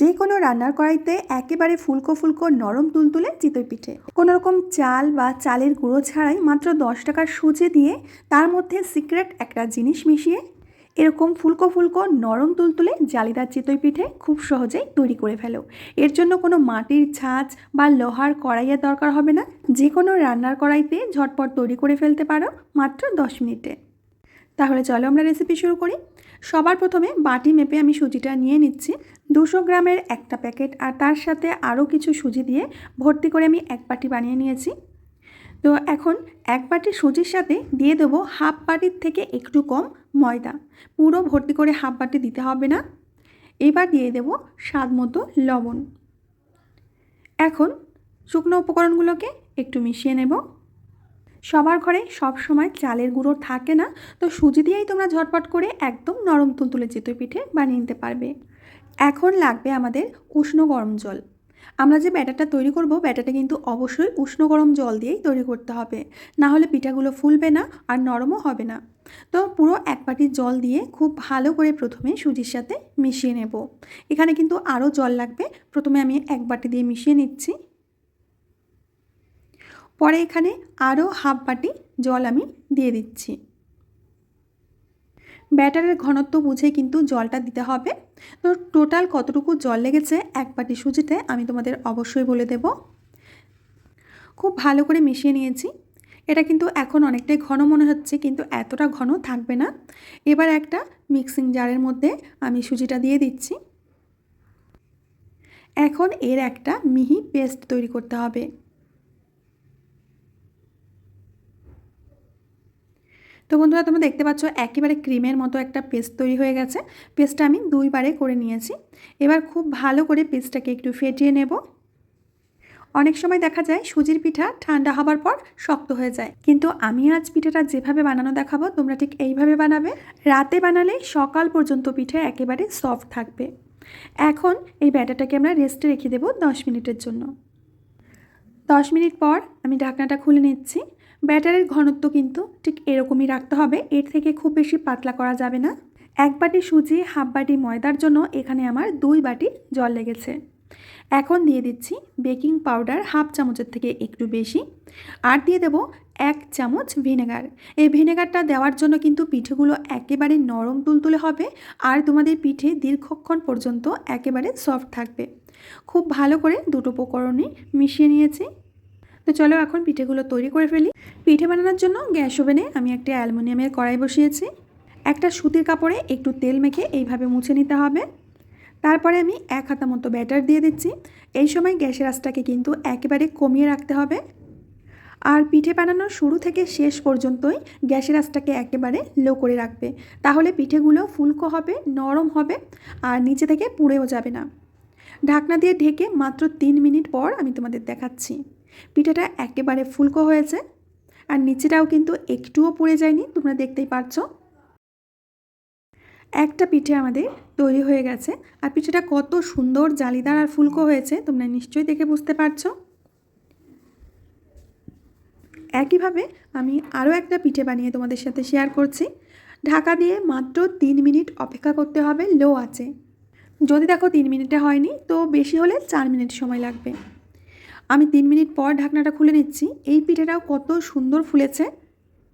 যে কোনো রান্নার কড়াইতে একেবারে ফুলকো ফুলকো নরম তুলতুলে চিতই পিঠে। কোনো রকম চাল বা চালের গুঁড়ো ছাড়াই মাত্র দশ টাকার সুজি দিয়ে তার মধ্যে সিক্রেট একটা জিনিস মিশিয়ে এরকম ফুলকো ফুলকো নরম তুলতুলে জালিদার চিতই পিঠে খুব সহজেই তৈরি করে ফেলো। এর জন্য কোনো মাটির ছাঁচ বা লোহার কড়াইয়ের দরকার হবে না। যে কোনো রান্নার কড়াইতে ঝটপট তৈরি করে ফেলতে পারো মাত্র দশ মিনিটে। তাহলে চলো আমরা রেসিপি শুরু করি। সবার প্রথমে বাটি মেপে আমি সুজিটা নিয়ে নিচ্ছি। দুশো গ্রামের একটা প্যাকেট আর তার সাথে আরও কিছু সুজি দিয়ে ভর্তি করে আমি এক বাটি বানিয়ে নিয়েছি। তো এখন এক বাটি সুজির সাথে দিয়ে দেবো হাফ বাটির থেকে একটু কম ময়দা। পুরো ভর্তি করে হাফ বাটি দিতে হবে না। এবার দিয়ে দেব স্বাদ মতো লবণ। এখন শুকনো উপকরণগুলোকে একটু মিশিয়ে নেব। সবার ঘরে সব সময় চালের গুঁড়ো থাকে না, তো সুজি দিয়েই তোমরা ঝটপট করে একদম নরম তুলতুলে চিতই পিঠে বানিয়ে নিতে পারবে। এখন লাগবে আমাদের উষ্ণ গরম জল। আমরা যে ব্যাটারটা তৈরি করব, ব্যাটারটা কিন্তু অবশ্যই উষ্ণ গরম জল দিয়েই তৈরি করতে হবে। না হলে পিঠাগুলো ফুলবে না আর নরমও হবে না। তো পুরো এক বাটি জল দিয়ে খুব ভালো করে প্রথমে সুজির সাথে মিশিয়ে নেব। এখানে কিন্তু আরও জল লাগবে। প্রথমে আমি এক বাটি দিয়ে মিশিয়ে নিচ্ছি। পরে এখানে আরও হাফ বাটি জল আমি দিয়ে দিচ্ছি। ব্যাটারের ঘনত্ব বুঝে কিন্তু জলটা দিতে হবে। তো টোটাল কতটুকু জল লেগেছে এক বাটি সুজিতে আমি তোমাদের অবশ্যই বলে দেব। খুব ভালো করে মিশিয়ে নিয়েছি। এটা কিন্তু এখন অনেকটাই ঘন মনে হচ্ছে, কিন্তু এতটা ঘন থাকবে না। এবার একটা মিক্সিং জারের মধ্যে আমি সুজিটা দিয়ে দিচ্ছি। এখন এর একটা মিহি পেস্ট তৈরি করতে হবে। তো বন্ধুরা, তোমরা দেখতে পাচ্ছ একেবারে ক্রিমের মতো একটা পেস্ট তৈরি হয়ে গেছে। পেস্টটা আমি দুইবারে করে নিয়েছি। এবার খুব ভালো করে পেস্টটাকে একটু ফেটিয়ে নেব। অনেক সময় দেখা যায় সুজির পিঠা ঠান্ডা হবার পর শক্ত হয়ে যায়। কিন্তু আমি আজ পিঠাটা যেভাবে বানানো দেখাবো, তোমরা ঠিক এইভাবে বানাবে। রাতে বানালে সকাল পর্যন্ত পিঠে একেবারে সফট থাকবে। এখন এই ব্যাটারটাকে আমরা রেস্টে রেখে দেবো দশ মিনিটের জন্য। দশ মিনিট পর আমি ঢাকনাটা খুলে নিচ্ছি। ব্যাটারের ঘনত্ব কিন্তু ঠিক এরকমই রাখতে হবে। এর থেকে খুব বেশি পাতলা করা যাবে না। এক বাটি সুজি, হাফ বাটি ময়দার জন্য এখানে আমার দুই বাটি জল লেগেছে। এখন দিয়ে দিচ্ছি বেকিং পাউডার হাফ চামচের থেকে একটু বেশি। আর দিয়ে দেব এক চামচ ভিনেগার। এই ভিনেগারটা দেওয়ার জন্য কিন্তু পিঠেগুলো একেবারে নরম তুলতুলে হবে আর তোমাদের পিঠে দীর্ঘক্ষণ পর্যন্ত একেবারে সফট থাকবে। খুব ভালো করে দুটো উপকরণই মিশিয়ে নিয়েছি। তো চলো এখন পিঠেগুলো তৈরি করে ফেলি। পিঠে বানানোর জন্য গ্যাস ওভেনে আমি একটা অ্যালুমিনিয়ামের কড়াই বসিয়েছি। একটা সুতির কাপড়ে একটু তেল মেখে এইভাবে মুছে নিতে হবে। তারপরে আমি এক হাতা মতো ব্যাটার দিয়ে দিচ্ছি। এই সময় গ্যাসের আঁচটাকে কিন্তু একেবারে কমিয়ে রাখতে হবে। আর পিঠে বানানোর শুরু থেকে শেষ পর্যন্তই গ্যাসের আঁচটাকে একেবারে লো করে রাখবে। তাহলে পিঠেগুলো ফুলকো হবে, নরম হবে আর নিচে থেকে পুড়েও যাবে না। ঢাকনা দিয়ে ঢেকে মাত্র তিন মিনিট পর আমি তোমাদের দেখাচ্ছি। পিঠাটা একেবারে ফুলকো হয়েছে। আর নিচেটাও কিন্তু একটুও পুড়ে যায়নি, তোমরা দেখতেই পারছ। একটা পিঠে আমাদের তৈরি হয়ে গেছে। আর পিঠেটা কত সুন্দর, জালিদার আর ফুলকো হয়েছে, তোমরা নিশ্চয়ই দেখে বুঝতে পারছ। একইভাবে আমি আরও একটা পিঠে বানিয়ে তোমাদের সাথে শেয়ার করছি। ঢাকা দিয়ে মাত্র তিন মিনিট অপেক্ষা করতে হবে, লো আছে যদি দেখো তিন মিনিটে হয়নি, তো বেশি হলে চার মিনিট সময় লাগবে। আমি তিন মিনিট পর ঢাকনাটা খুলে নিচ্ছি। এই পিঠেটাও কত সুন্দর ফুলেছে।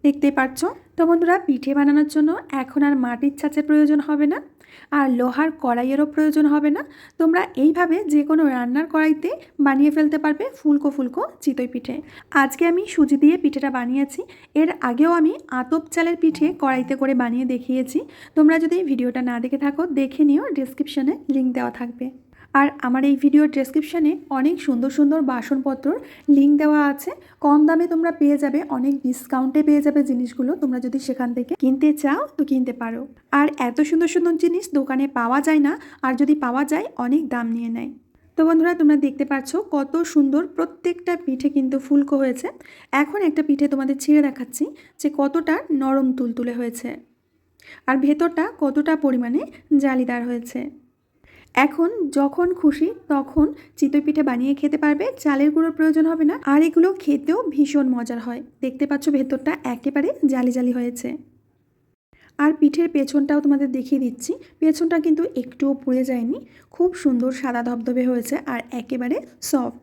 দেখতেই পাচ্ছ তো বন্ধুরা, পিঠে বানানোর জন্য এখন আর মাটির ছাঁচের প্রয়োজন হবে না, আর লোহার কড়াইয়েরও প্রয়োজন হবে না। তোমরা এইভাবে যে কোনো রান্নার কড়াইতে বানিয়ে ফেলতে পারবে ফুলকো ফুলকো চিতই পিঠে। আজকে আমি সুজি দিয়ে পিঠেটা বানিয়েছি। এর আগেও আমি আতপ চালের পিঠে কড়াইতে করে বানিয়ে দেখিয়েছি। তোমরা যদি ভিডিওটা না দেখে থাকো, দেখে নিও ডিসক্রিপশনে লিঙ্ক দেওয়া থাকবে। আর আমার এই ভিডিওর ডেসক্রিপশানে অনেক সুন্দর সুন্দর বাসনপত্রর লিঙ্ক দেওয়া আছে। কম দামে তোমরা পেয়ে যাবে, অনেক ডিসকাউন্টে পেয়ে যাবে জিনিসগুলো, তোমরা যদি সেখান থেকে কিনতে চাও তো কিনতে পারো। আর এত সুন্দর সুন্দর জিনিস দোকানে পাওয়া যায় না, আর যদি পাওয়া যায়, অনেক দাম নিয়ে নেয়। তো বন্ধুরা, তোমরা দেখতে পাচ্ছ কত সুন্দর প্রত্যেকটা পিঠে কিন্তু ফুলকো হয়েছে। এখন একটা পিঠে তোমাদের ছিঁড়ে দেখাচ্ছি যে কতটা নরম তুলতুলে হয়েছে। আর ভেতরটা কতটা পরিমাণে জালিদার হয়েছে। এখন যখন খুশি তখন চিতই পিঠে বানিয়ে খেতে পারবে, চালের গুঁড়োর প্রয়োজন হবে না। আর এগুলো খেতেও ভীষণ মজার হয়। দেখতে পাচ্ছ ভেতরটা একেবারে জালি জালি হয়েছে। আর পিঠের পেছনটাও তোমাদের দেখিয়ে দিচ্ছি। পেছনটা কিন্তু একটুও পুড়ে যায়নি। খুব সুন্দর সাদা ধবধবে হয়েছে আর একেবারে সফট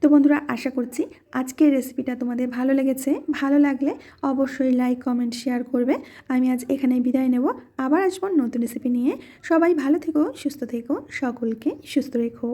তো বন্ধুরা, আশা করছি আজকের রেসিপিটা তোমাদের ভালো লেগেছে। ভালো লাগলে অবশ্যই লাইক কমেন্ট শেয়ার করবে। আমি আজ এখানে বিদায় নেব। আবার আসব নতুন রেসিপি নিয়ে। সবাই ভালো থেকো, সুস্থ থেকো, সকলকে সুস্থ রেখো।